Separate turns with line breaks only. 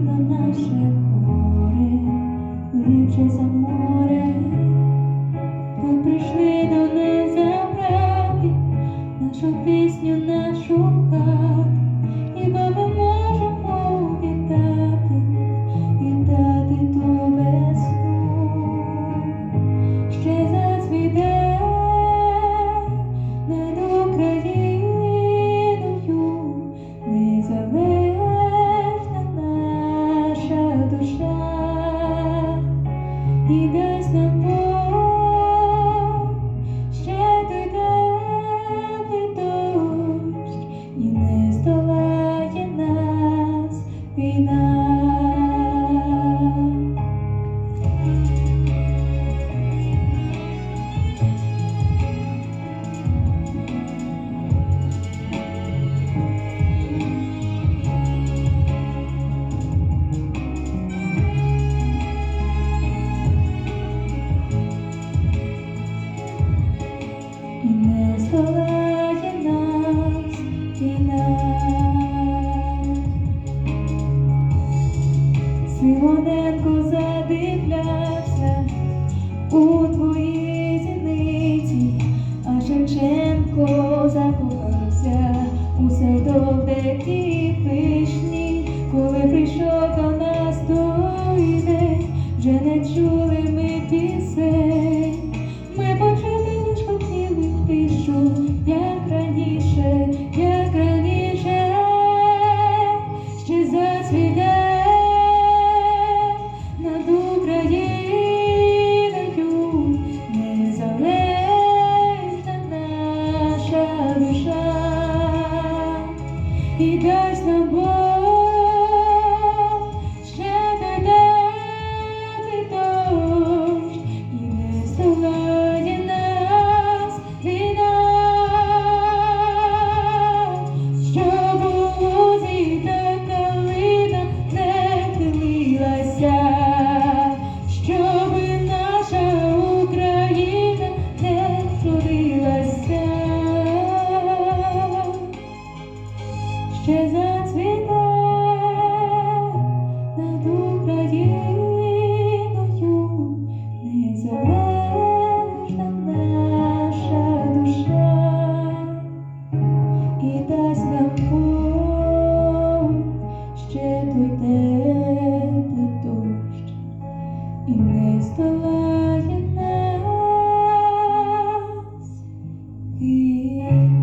на наше горе, глибше за море, там прийшли до нас забрати нашу пісню, нашу. І дасть нам здолає нас війна. Симоненко задивлявся у твої зіниці, а Шевченко закохався у садок, де ті пишні, коли прийшов до нас той вже не чули наша душа і дасть нам Бог і не здолає нас війна.